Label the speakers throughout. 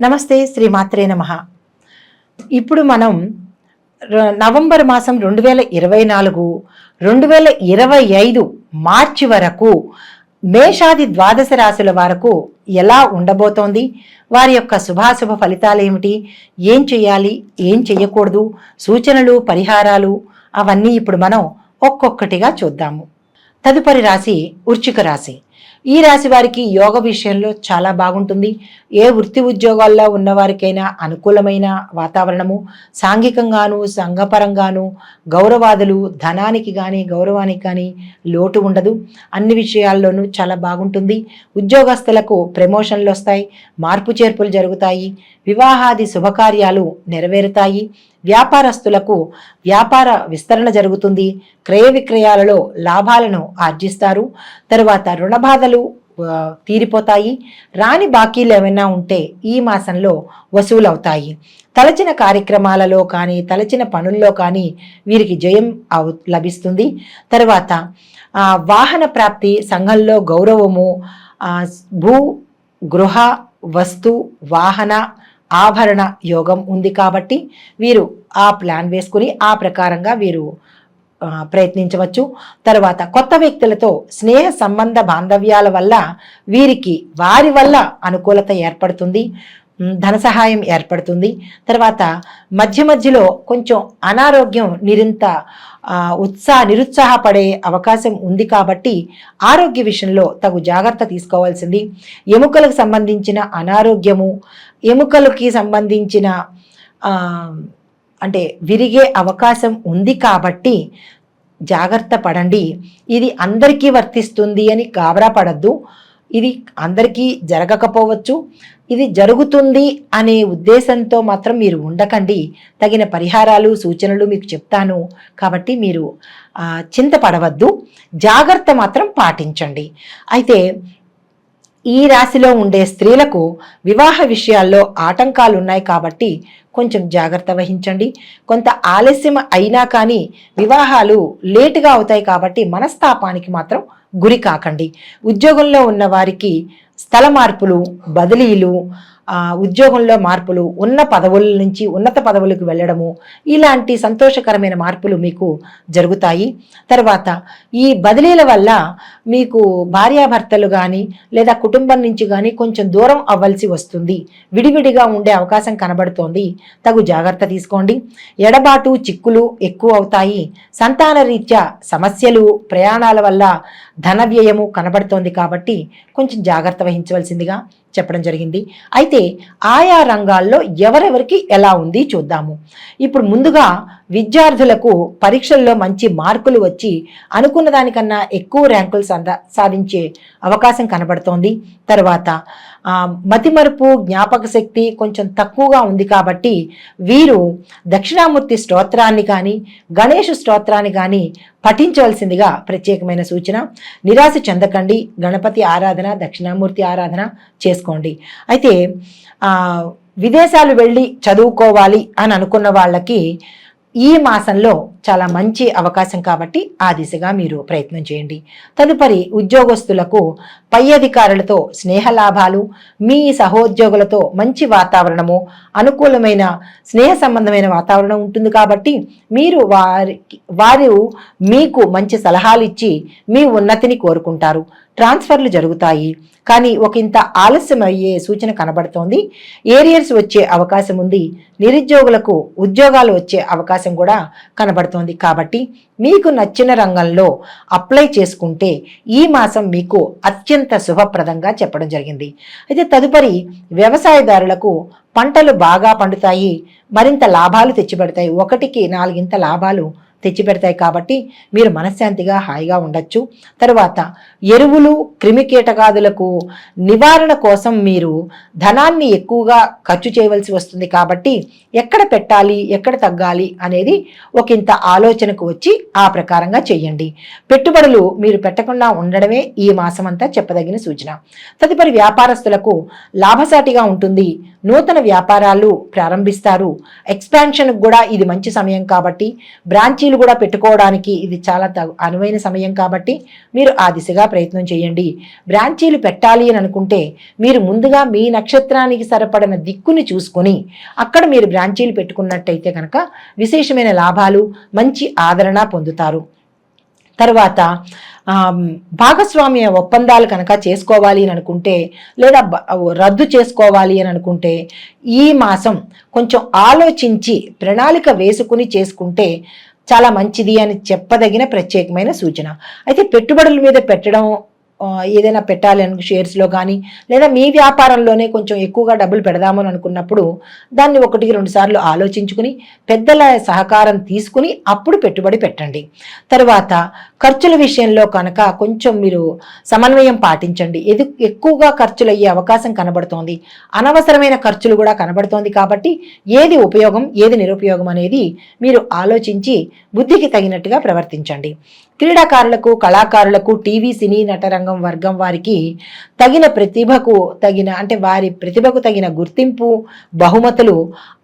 Speaker 1: నమస్తే శ్రీ మాత్రే నమ. ఇప్పుడు మనం నవంబర్ మాసం రెండు వేల ఇరవై నాలుగు రెండు వేల ఇరవై ఐదు మార్చి వరకు మేషాది ద్వాదశ రాశుల వరకు ఎలా ఉండబోతోంది? వారి యొక్క శుభాశుభ ఫలితాలు ఏమిటి? ఏం చేయాలి? ఏం చేయకూడదు? సూచనలు పరిహారాలు అవన్నీ ఇప్పుడు మనం ఒక్కొక్కటిగా చూద్దాము. తదుపరి రాశి ఉర్చిక రాశి. ఈ రాశి వారికి యోగ విషయంలో చాలా బాగుంటుంది. ఏ వృత్తి ఉద్యోగాల్లో ఉన్నవారికైనా అనుకూలమైన వాతావరణము సాంఘికంగాను సంఘపరంగాను గౌరవాదులు ధనానికి కానీ గౌరవానికి కానీ లోటు ఉండదు. అన్ని విషయాల్లోనూ చాలా బాగుంటుంది. ఉద్యోగస్తులకు ప్రమోషన్లు వస్తాయి మార్పు చేర్పులు జరుగుతాయి వివాహాది శుభకార్యాలు నెరవేరుతాయి. వ్యాపారస్తులకు వ్యాపార విస్తరణ జరుగుతుంది. క్రయ విక్రయాలలో లాభాలను ఆర్జిస్తారు. తరువాత రుణ బాధలు తీరిపోతాయి. రాని బాకీలు ఏమైనా ఉంటే ఈ మాసంలో వసూలవుతాయి. తలచిన కార్యక్రమాలలో కానీ తలచిన పనుల్లో కానీ వీరికి జయం అవు లభిస్తుంది. తర్వాత వాహన ప్రాప్తి సంఘంలో గౌరవము భూ గృహ వస్తు వాహన ఆభరణ యోగం ఉంది కాబట్టి వీరు ఆ ప్లాన్ వేసుకుని ఆ ప్రకారంగా వీరు ప్రయత్నించవచ్చు. తర్వాత కొత్త వ్యక్తులతో స్నేహ సంబంధ బాంధవ్యాల వల్ల వీరికి వారి వల్ల అనుకూలత ఏర్పడుతుంది. ధన సహాయం ఏర్పడుతుంది. తర్వాత మధ్య మధ్యలో కొంచెం అనారోగ్యం నిరింత ఉత్సాహ నిరుత్సాహపడే అవకాశం ఉంది కాబట్టి ఆరోగ్య విషయంలో తగు జాగ్రత్త తీసుకోవాల్సింది. ఎముకలకు సంబంధించిన అనారోగ్యము ఎముకలకి సంబంధించిన అంటే విరిగే అవకాశం ఉంది కాబట్టి జాగ్రత్త పడండి. ఇది అందరికీ వర్తిస్తుంది అని గాబరా పడద్దు. ఇది అందరికీ జరగకపోవచ్చు. ఇది జరుగుతుంది అనే ఉద్దేశంతో మాత్రం మీరు ఉండకండి. తగిన పరిహారాలు సూచనలు మీకు చెప్తాను. కాబట్టి మీరు చింతపడవద్దు. జాగ్రత్త మాత్రం పాటించండి. అయితే ఈ రాశిలో ఉండే స్త్రీలకు వివాహ విషయాల్లో ఆటంకాలు ఉన్నాయి కాబట్టి కొంచెం జాగ్రత్త వహించండి. కొంత ఆలస్యం అయినా కానీ వివాహాలు లేటుగా అవుతాయి కాబట్టి మనస్తాపానికి మాత్రం గురి కాకండి. ఉద్యోగంలో ఉన్న వారికి స్థల మార్పులు బదిలీలు ఉద్యోగంలో మార్పులు ఉన్న పదవుల నుంచి ఉన్నత పదవులకు వెళ్ళడము ఇలాంటి సంతోషకరమైన మార్పులు మీకు జరుగుతాయి. తర్వాత ఈ బదిలీల వల్ల మీకు భార్యాభర్తలు కానీ లేదా కుటుంబం నుంచి కానీ కొంచెం దూరం అవ్వాల్సి వస్తుంది. విడివిడిగా ఉండే అవకాశం కనబడుతోంది. తగు జాగ్రత్త తీసుకోండి. ఎడబాటు చిక్కులు ఎక్కువ అవుతాయి. సంతాన రీత్యా సమస్యలు ప్రయాణాల వల్ల ధన వ్యయము కనబడుతోంది కాబట్టి కొంచెం జాగ్రత్త వహించవలసిందిగా చెప్పడం జరిగింది. అయితే ఆయా రంగాల్లో ఎవరెవరికి ఎలా ఉంది చూద్దాము. ఇప్పుడు ముందుగా విద్యార్థులకు పరీక్షల్లో మంచి మార్కులు వచ్చి అనుకున్న దానికన్నా ఎక్కువ ర్యాంకులు సంద సాధించే అవకాశం కనబడుతోంది. తర్వాత మతిమరుపు జ్ఞాపక శక్తి కొంచెం తక్కువగా ఉంది కాబట్టి వీరు దక్షిణామూర్తి స్తోత్రాన్ని కానీ గణేష్ స్తోత్రాన్ని కానీ పఠించవలసిందిగా ప్రత్యేకమైన సూచన. నిరాశ చెందకండి. గణపతి ఆరాధన దక్షిణామూర్తి ఆరాధన చేసుకోండి. అయితే విదేశాలు వెళ్ళి చదువుకోవాలి అని అనుకున్న వాళ్ళకి ఈ మాసంలో చాలా మంచి అవకాశం కాబట్టి ఆ దిశగా మీరు ప్రయత్నం చేయండి. తదుపరి ఉద్యోగస్తులకు పై అధికారులతో స్నేహ లాభాలు మీ సహోద్యోగులతో మంచి వాతావరణము అనుకూలమైన స్నేహ సంబంధమైన వాతావరణం ఉంటుంది కాబట్టి మీరు వారికి వారు మీకు మంచి సలహాలు ఇచ్చి మీ ఉన్నతిని కోరుకుంటారు. ట్రాన్స్ఫర్లు జరుగుతాయి. కానీ ఒక ఇంత ఆలస్యం అయ్యే సూచన కనబడుతోంది. ఏరియర్స్ వచ్చే అవకాశం ఉంది. నిరుద్యోగులకు ఉద్యోగాలు వచ్చే అవకాశం కూడా కనబడుతుంది. కాబట్టి మీకు నచ్చిన రంగంలో అప్లై చేసుకుంటే ఈ మాసం మీకు అత్యంత శుభప్రదంగా చెప్పడం జరిగింది. అయితే తదుపరి వ్యవసాయదారులకు పంటలు బాగా పండుతాయి మరింత లాభాలు తెచ్చిపెడతాయి. ఒకటికి నాలుగింత లాభాలు తెచ్చిపెడతాయి కాబట్టి మీరు మనశ్శాంతిగా హాయిగా ఉండొచ్చు. తరువాత ఎరువులు క్రిమికీటకాదులకు నివారణ కోసం మీరు ధనాన్ని ఎక్కువగా ఖర్చు చేయవలసి వస్తుంది కాబట్టి ఎక్కడ పెట్టాలి ఎక్కడ తగ్గాలి అనేది ఒకంత ఆలోచనకు వచ్చి ఆ ప్రకారంగా చేయండి. పెట్టుబడులు మీరు పెట్టకుండా ఉండడమే ఈ మాసమంతా చెప్పదగిన సూచన. తదుపరి వ్యాపారస్తులకు లాభసాటిగా ఉంటుంది. నూతన వ్యాపారాలు ప్రారంభిస్తారు. ఎక్స్పాన్షన్కి కూడా ఇది మంచి సమయం కాబట్టి బ్రాంచీలు కూడా పెట్టుకోవడానికి ఇది చాలా అనువైన సమయం కాబట్టి మీరు ఆ దిశగా ప్రయత్నం చేయండి. బ్రాంచీలు పెట్టాలి అని అనుకుంటే మీరు ముందుగా మీ నక్షత్రానికి సరిపడిన దిక్కుని చూసుకొని అక్కడ మీరు బ్రాంచీలు పెట్టుకున్నట్టయితే కనుక విశేషమైన లాభాలు మంచి ఆదరణ పొందుతారు. తర్వాత భాగస్వామ్య ఒప్పందాలు కనుక చేసుకోవాలి అని అనుకుంటే లేదా రద్దు చేసుకోవాలి అని అనుకుంటే ఈ మాసం కొంచెం ఆలోచించి ప్రణాళిక వేసుకుని చేసుకుంటే చాలా మంచిది అని చెప్పదగిన ప్రత్యేకమైన సూచన. అయితే పెట్టుబడుల మీద పెట్టడం ఏదైనా పెట్టాలి అను షేర్స్లో కానీ లేదా మీ వ్యాపారంలోనే కొంచెం ఎక్కువగా డబ్బులు పెడదామని అనుకున్నప్పుడు దాన్ని ఒకటికి రెండు సార్లు ఆలోచించుకుని పెద్దల సహకారం తీసుకుని అప్పుడు పెట్టుబడి పెట్టండి. తర్వాత ఖర్చుల విషయంలో కనుక కొంచెం మీరు సమన్వయం పాటించండి. ఎదు ఎక్కువగా ఖర్చులు అయ్యే అవకాశం కనబడుతోంది. అనవసరమైన ఖర్చులు కూడా కనబడుతోంది కాబట్టి ఏది ఉపయోగం ఏది నిరుపయోగం అనేది మీరు ఆలోచించి బుద్ధికి తగినట్టుగా ప్రవర్తించండి. క్రీడాకారులకు కళాకారులకు టీవీ సినీ నటరంగం వర్గం వారికి తగిన ప్రతిభకు తగిన అంటే వారి ప్రతిభకు తగిన గుర్తింపు బహుమతులు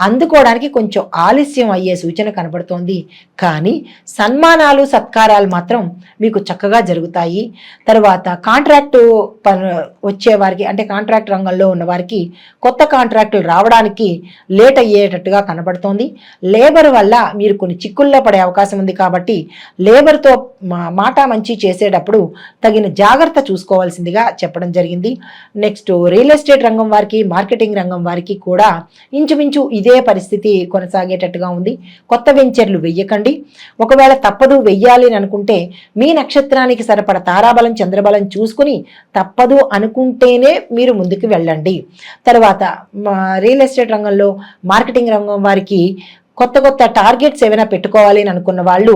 Speaker 1: అందుకోవడానికి కొంచెం ఆలస్యం అయ్యే సూచన కనబడుతోంది కానీ సన్మానాలు సత్కారాలు మాత్రం మీకు చక్కగా జరుగుతాయి. తర్వాత కాంట్రాక్టు పను వచ్చే వారికి అంటే కాంట్రాక్ట్ రంగంలో ఉన్న వారికి కొత్త కాంట్రాక్టులు రావడానికి లేట్ అయ్యేటట్టుగా కనబడుతోంది లేబర్ వల్ల మీరు కొన్ని చిక్కుల్లో పడే అవకాశం ఉంది కాబట్టి లేబర్తో మా- మాట మంచి చేసేటప్పుడు తగిన జాగ్రత్త చూసుకోవాల్సిందిగా చెప్పడం జరిగింది. నెక్స్ట్ రియల్ ఎస్టేట్ రంగం వారికి మార్కెటింగ్ రంగం వారికి కూడా ఇంచుమించు ఇదే పరిస్థితి కొనసాగేటట్టుగా ఉంది. కొత్త వెంచర్లు వెయ్యకండి. ఒకవేళ తప్పదు వెయ్యాలి అని అనుకుంటే మీ నక్షత్రానికి సరిపడ తారాబలం చంద్రబలం చూసుకుని తప్పదు అనుకుంటేనే మీరు ముందుకు వెళ్ళండి. తర్వాత రియల్ ఎస్టేట్ రంగంలో మార్కెటింగ్ రంగం వారికి కొత్త కొత్త టార్గెట్స్ ఏమైనా పెట్టుకోవాలి అని అనుకున్న వాళ్ళు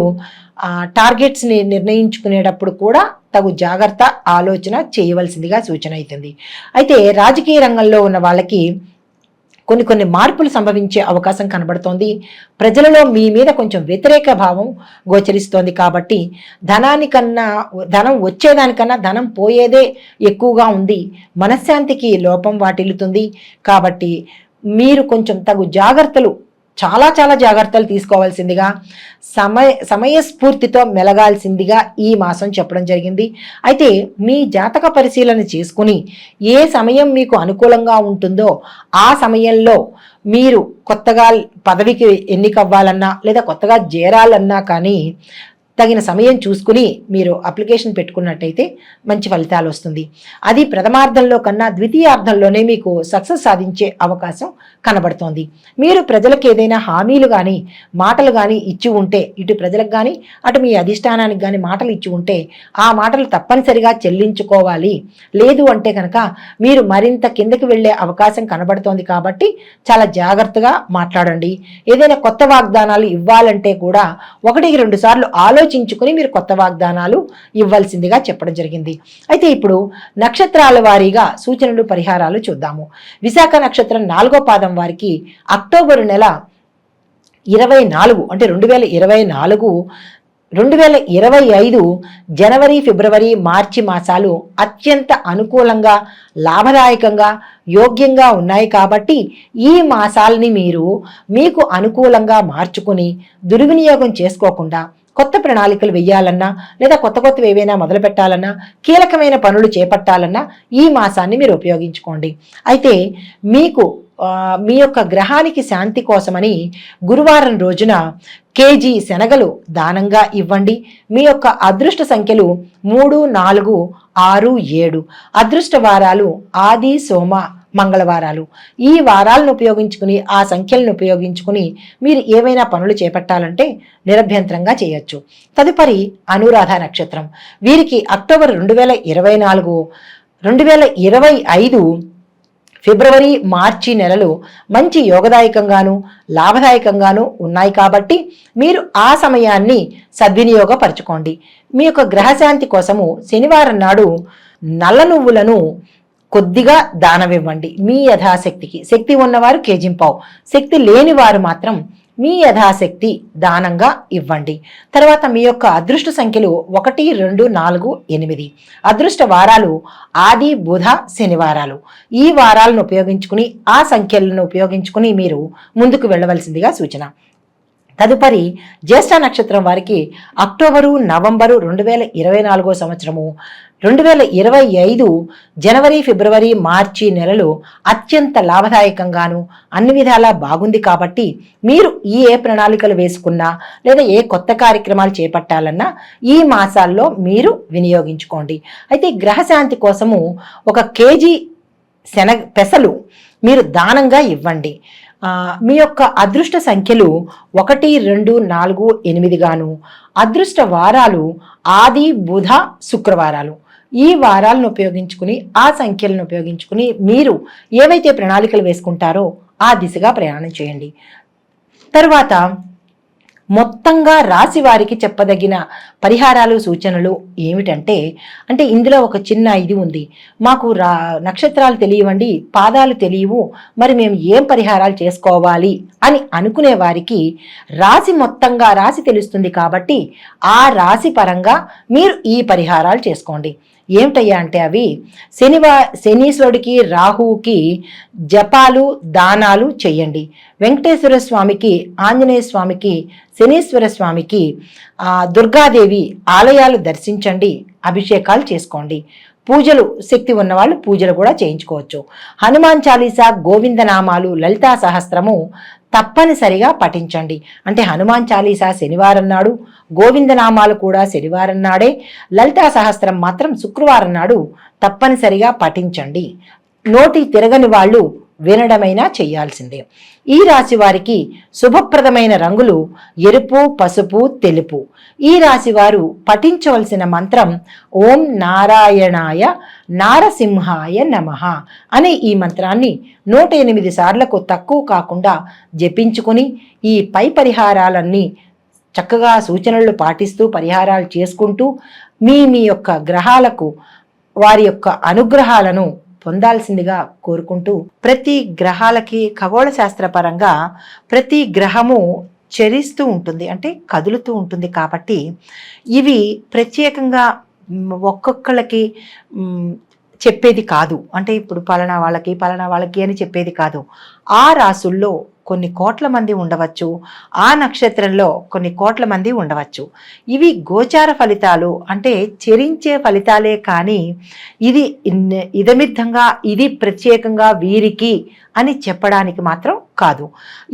Speaker 1: టార్గెట్స్ని నిర్ణయించుకునేటప్పుడు కూడా తగు జాగ్రత్త ఆలోచన చేయవలసిందిగా సూచన అవుతుంది. అయితే రాజకీయ రంగంలో ఉన్న వాళ్ళకి కొన్ని కొన్ని మార్పులు సంభవించే అవకాశం కనబడుతోంది. ప్రజలలో మీ మీద కొంచెం వ్యతిరేక భావం గోచరిస్తోంది కాబట్టి ధనానికన్నా ధనం వచ్చేదానికన్నా ధనం పోయేదే ఎక్కువగా ఉంది. మనశ్శాంతికి లోపం వాటిల్లుతుంది. కాబట్టి మీరు కొంచెం తగు జాగ్రత్తలు చాలా చాలా జాగ్రత్తలు తీసుకోవాల్సిందిగా సమయ సమయస్ఫూర్తితో మెలగాల్సిందిగా ఈ మాసం చెప్పడం జరిగింది. అయితే మీ జాతక పరిశీలన చేసుకుని ఏ సమయం మీకు అనుకూలంగా ఉంటుందో ఆ సమయంలో మీరు కొత్తగా పదవికి ఎన్నికవ్వాలన్నా లేదా కొత్తగా చేరాలన్నా కానీ తగిన సమయం చూసుకుని మీరు అప్లికేషన్ పెట్టుకున్నట్టయితే మంచి ఫలితాలు వస్తుంది. అది ప్రథమార్థంలో కన్నా ద్వితీయార్థంలోనే మీకు సక్సెస్ సాధించే అవకాశం కనబడుతోంది. మీరు ప్రజలకు ఏదైనా హామీలు కానీ మాటలు కానీ ఇచ్చి ఉంటే ఇటు ప్రజలకు కానీ అటు మీ అధిష్టానానికి కానీ మాటలు ఇచ్చి ఉంటే ఆ మాటలు తప్పనిసరిగా చెల్లించుకోవాలి. లేదు అంటే కనుక మీరు మరింత కిందకి వెళ్ళే అవకాశం కనబడుతోంది కాబట్టి చాలా జాగ్రత్తగా మాట్లాడండి. ఏదైనా కొత్త వాగ్దానాలు ఇవ్వాలంటే కూడా ఒకటికి రెండు సార్లు ఆలోచన ఆలోచించుకుని మీరు కొత్త వాగ్దానాలు ఇవ్వాల్సిందిగా చెప్పడం జరిగింది. అయితే ఇప్పుడు నక్షత్రాల వారీగా సూచనలు పరిహారాలు చూద్దాము. విశాఖ నక్షత్రం నాలుగో పాదం వారికి అక్టోబరు నెల ఇరవై నాలుగు అంటే రెండు వేల ఇరవై నాలుగు రెండు వేల ఇరవై ఐదు జనవరి ఫిబ్రవరి మార్చి మాసాలు అత్యంత అనుకూలంగా లాభదాయకంగా యోగ్యంగా ఉన్నాయి కాబట్టి ఈ మాసాలని మీరు మీకు అనుకూలంగా మార్చుకుని దుర్వినియోగం చేసుకోకుండా కొత్త ప్రణాళికలు వెయ్యాలన్నా లేదా కొత్త కొత్తవి ఏవైనా మొదలు పెట్టాలన్నా కీలకమైన పనులు చేపట్టాలన్నా ఈ మాసాన్ని మీరు ఉపయోగించుకోండి. అయితే మీకు మీ యొక్క గ్రహానికి శాంతి కోసమని గురువారం రోజున కేజీ శనగలు దానంగా ఇవ్వండి. మీ యొక్క అదృష్ట సంఖ్యలు మూడు నాలుగు ఆరు ఏడు. అదృష్ట వారాలు ఆది సోమ మంగళవారాలు. ఈ వారాలను ఉపయోగించుకుని ఆ సంఖ్యలను ఉపయోగించుకుని మీరు ఏవైనా పనులు చేపట్టాలంటే నిరభ్యంతరంగా చేయొచ్చు. తదుపరి అనురాధ నక్షత్రం. వీరికి అక్టోబర్ రెండు వేల ఇరవై నాలుగు రెండు వేల ఇరవై ఐదు ఫిబ్రవరి మార్చి నెలలు మంచి యోగదాయకంగాను లాభదాయకంగాను ఉన్నాయి కాబట్టి మీరు ఆ సమయాన్ని సద్వినియోగపరచుకోండి. మీ యొక్క గ్రహశాంతి కోసము శనివారం నాడు నల్ల నువ్వులను కొద్దిగా దానమివ్వండి మీ యథాశక్తికి. శక్తి ఉన్నవారు కేజింపావు శక్తి లేని వారు మాత్రం మీ యథాశక్తి దానంగా ఇవ్వండి. తర్వాత మీ యొక్క అదృష్ట సంఖ్యలు ఒకటి రెండు నాలుగు ఎనిమిది. అదృష్ట వారాలు ఆది బుధ శనివారాలు ఈ వారాలను ఉపయోగించుకుని ఆ సంఖ్యలను ఉపయోగించుకుని మీరు ముందుకు వెళ్ళవలసిందిగా సూచన. తదుపరి జ్యేష్ఠ నక్షత్రం వారికి అక్టోబరు నవంబరు రెండు వేల ఇరవై నాలుగో సంవత్సరము రెండు వేల ఇరవై ఐదు జనవరి ఫిబ్రవరి మార్చి నెలలు అత్యంత లాభదాయకంగాను అన్ని విధాలా బాగుంది కాబట్టి మీరు ఈ ఏ ప్రణాళికలు వేసుకున్నా లేదా ఏ కొత్త కార్యక్రమాలు చేపట్టాలన్నా ఈ మాసాల్లో మీరు వినియోగించుకోండి. అయితే గ్రహశాంతి కోసము ఒక కేజీ శనగ పెసలు మీరు దానంగా ఇవ్వండి. మీ యొక్క అదృష్ట సంఖ్యలు ఒకటి రెండు నాలుగు ఎనిమిదిగాను అదృష్ట వారాలు ఆది బుధ శుక్రవారాలు. ఈ వారాలను ఉపయోగించుకుని ఆ సంఖ్యలను ఉపయోగించుకుని మీరు ఏవైతే ప్రణాళికలు వేసుకుంటారో ఆ దిశగా ప్రయాణం చేయండి. తర్వాత మొత్తంగా రాశి వారికి చెప్పదగిన పరిహారాలు సూచనలు ఏమిటంటే అంటే ఇందులో ఒక చిన్న ఇది ఉంది. మాకు రా నక్షత్రాలు తెలియవండి పాదాలు తెలియవు మరి మేము ఏం పరిహారాలు చేసుకోవాలి అని అనుకునే వారికి రాశి మొత్తంగా రాశి తెలుస్తుంది కాబట్టి ఆ రాశి పరంగా మీరు ఈ పరిహారాలు చేసుకోండి. ఏమిటయ్యా అంటే అవి? శనివా శనీశ్వరుడికి రాహువుకి జపాలు దానాలు చెయ్యండి. వెంకటేశ్వర స్వామికి ఆంజనేయ స్వామికి శనీశ్వర స్వామికి దుర్గాదేవి ఆలయాలు దర్శించండి అభిషేకాలు చేసుకోండి. పూజలు శక్తి ఉన్నవాళ్ళు పూజలు కూడా చేయించుకోవచ్చు. హనుమాన్ చాలీసా గోవిందనామాలు లలితా సహస్రము తప్పనిసరిగా పఠించండి. అంటే హనుమాన్ చాలీసా శనివారం నాడు గోవిందనామాలు కూడా శనివారం నాడే లలితా సహస్రం మాత్రం శుక్రవారం నాడు తప్పనిసరిగా పఠించండి. నోటి తిరగని వాళ్ళు వినడమైనా చేయాల్సిందే. ఈ రాశి వారికి శుభప్రదమైన రంగులు ఎరుపు పసుపు తెలుపు. ఈ రాశి వారు పఠించవలసిన మంత్రం ఓం నారాయణాయ నారసింహాయ నమః అనే ఈ మంత్రాన్ని నూట ఎనిమిది సార్లకు తక్కువ కాకుండా జపించుకుని ఈ పై పరిహారాలన్నీ చక్కగా సూచనలు పాటిస్తూ పరిహారాలు చేసుకుంటూ మీ మీ యొక్క గ్రహాలకు వారి యొక్క అనుగ్రహాలను పొందాల్సిందిగా కోరుకుంటూ ప్రతి గ్రహాలకి ఖగోళ శాస్త్రపరంగా ప్రతి గ్రహము చరిస్తూ ఉంటుంది అంటే కదులుతూ ఉంటుంది కాబట్టి ఇవి ప్రత్యేకంగా ఒక్కొక్కళ్ళకి చెప్పేది కాదు. అంటే ఇప్పుడు పలానా వాళ్ళకి పలానా వాళ్ళకి అని చెప్పేది కాదు. ఆ రాసుల్లో కొన్ని కోట్ల మంది ఉండవచ్చు. ఆ నక్షత్రంలో కొన్ని కోట్ల మంది ఉండవచ్చు. ఇవి గోచార ఫలితాలు అంటే చెరించే ఫలితాలే కానీ ఇది ఇదమిద్ధంగా ఇది ప్రత్యేకంగా వీరికి అని చెప్పడానికి మాత్రం కాదు.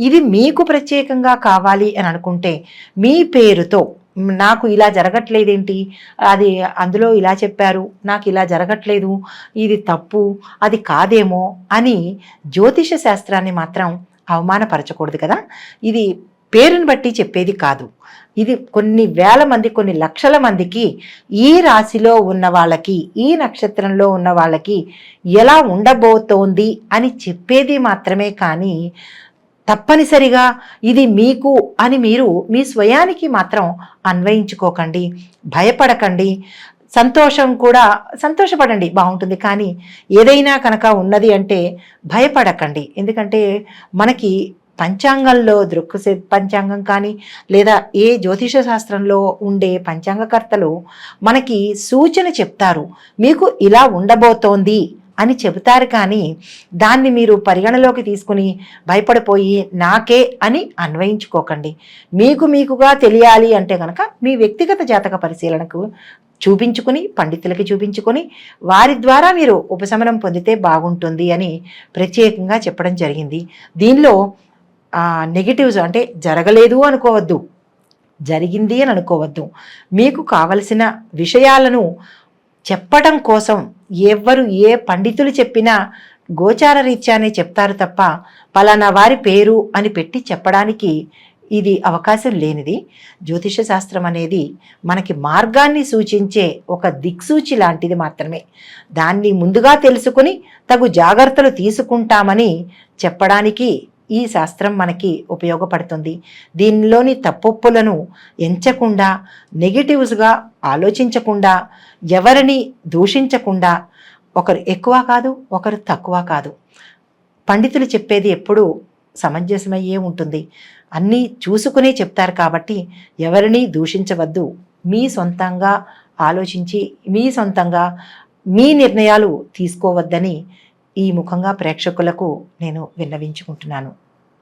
Speaker 1: ఇది మీకు ప్రత్యేకంగా కావాలి అని అనుకుంటే మీ పేరుతో నాకు ఇలా జరగట్లేదేంటి? అది అందులో ఇలా చెప్పారు నాకు ఇలా జరగట్లేదు ఇది తప్పు అది కాదేమో అని జ్యోతిష శాస్త్రాన్ని మాత్రం అవమానపరచకూడదు కదా? ఇది పేరుని బట్టి చెప్పేది కాదు. ఇది కొన్ని వేల మంది కొన్ని లక్షల మందికి ఈ రాశిలో ఉన్న వాళ్ళకి ఈ నక్షత్రంలో ఉన్న వాళ్ళకి ఎలా ఉండబోతోంది అని చెప్పేది మాత్రమే కానీ తప్పనిసరిగా ఇది మీకు అని మీరు మీ స్వయానికి మాత్రం అన్వయించుకోకండి భయపడకండి. సంతోషం కూడా సంతోషపడండి బాగుంటుంది. కానీ ఏదైనా కనుక ఉన్నది అంటే భయపడకండి. ఎందుకంటే మనకి పంచాంగంలో దృక్సే పంచాంగం కానీ లేదా ఏ జ్యోతిష శాస్త్రంలో ఉండే పంచాంగకర్తలు మనకి సూచన చెప్తారు. మీకు ఇలా ఉండబోతోంది అని చెబుతారు కానీ దాన్ని మీరు పరిగణలోకి తీసుకుని భయపడిపోయి నాకే అని అన్వయించుకోకండి. మీకు మీకుగా తెలియాలి అంటే కనుక మీ వ్యక్తిగత జాతక పరిశీలనకు చూపించుకుని పండితులకి చూపించుకొని వారి ద్వారా మీరు ఉపశమనం పొందితే బాగుంటుంది అని ప్రత్యేకంగా చెప్పడం జరిగింది. దీనిలో నెగిటివ్స్ అంటే జరగలేదు అనుకోవద్దు. జరిగింది అని అనుకోవద్దు. మీకు కావలసిన విషయాలను చెప్పడం కోసం ఎవ్వరు ఏ పండితులు చెప్పినా గోచార రీత్యానే చెప్తారు తప్ప పలానా వారి పేరు అని పెట్టి చెప్పడానికి ఇది అవకాశం లేనిది జ్యోతిష శాస్త్రం అనేది మనకి మార్గాన్ని సూచించే ఒక దిక్సూచి లాంటిది మాత్రమే. దాన్ని ముందుగా తెలుసుకుని తగు జాగ్రత్తలు తీసుకుంటామని చెప్పడానికి ఈ శాస్త్రం మనకి ఉపయోగపడుతుంది. దీనిలోని తప్పొప్పులను ఎంచకుండా నెగిటివ్స్గా ఆలోచించకుండా ఎవరిని దూషించకుండా ఒకరు ఎక్కువ కాదు ఒకరు తక్కువ కాదు. పండితులు చెప్పేది ఎప్పుడూ సమంజసమయ్యే ఉంటుంది. అన్నీ చూసుకునే చెప్తారు కాబట్టి ఎవరిని దూషించవద్దు. మీ సొంతంగా ఆలోచించి మీ సొంతంగా మీ నిర్ణయాలు తీసుకోవద్దని ఈ ముఖంగా ప్రేక్షకులకు నేను విన్నవించుకుంటున్నాను.